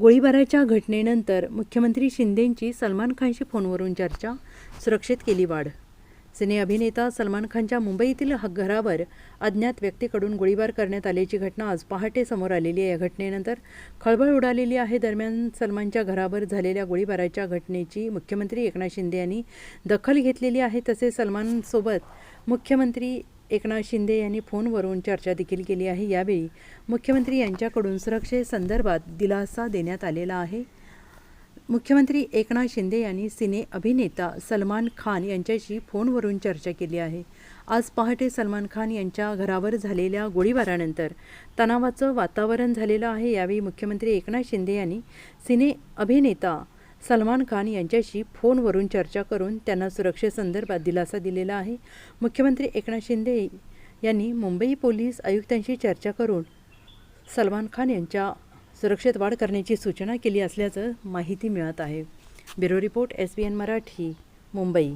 गोळीबाराच्या घटनेनंतर मुख्यमंत्री शिंदेंची सलमान खानशी फोनवरून चर्चा सुरक्षित केली वाढ. सिने अभिनेता सलमान खानच्या मुंबईतील घरावर अज्ञात व्यक्तीकडून गोळीबार करण्यात आल्याची घटना आज पहाटे समोर आलेली आहे. या घटनेनंतर खळबळ उडालेली आहे. दरम्यान सलमानच्या घरावर झालेल्या गोळीबाराच्या घटनेची मुख्यमंत्री एकनाथ शिंदे यांनी दखल घेतलेली आहे. तसेच सलमानसोबत मुख्यमंत्री एकनाथ शिंदे यांनी फोनवरून चर्चा देखील केली आहे. यावेळी मुख्यमंत्री यांच्याकडून सुरक्षेसंदर्भात दिलासा देण्यात आलेला आहे. मुख्यमंत्री एकनाथ शिंदे यांनी सिने अभिनेता सलमान खान यांच्याशी फोनवरून चर्चा केली आहे. आज पहाटे सलमान खान यांच्या घरावर झालेल्या गोळीबारानंतर तणावाचं वातावरण झालेलं आहे. यावेळी मुख्यमंत्री एकनाथ शिंदे यांनी सिने अभिनेता सलमान खान यांच्याशी फोनवरून चर्चा करून त्यांना सुरक्षेसंदर्भात दिलासा दिलेला आहे. मुख्यमंत्री एकनाथ शिंदे यांनी मुंबई पोलीस आयुक्तांशी चर्चा करून सलमान खान यांच्या सुरक्षेत वाढ करण्याची सूचना केली असल्याचं माहिती मिळत आहे. Bureau report S B N Marathi Mumbai.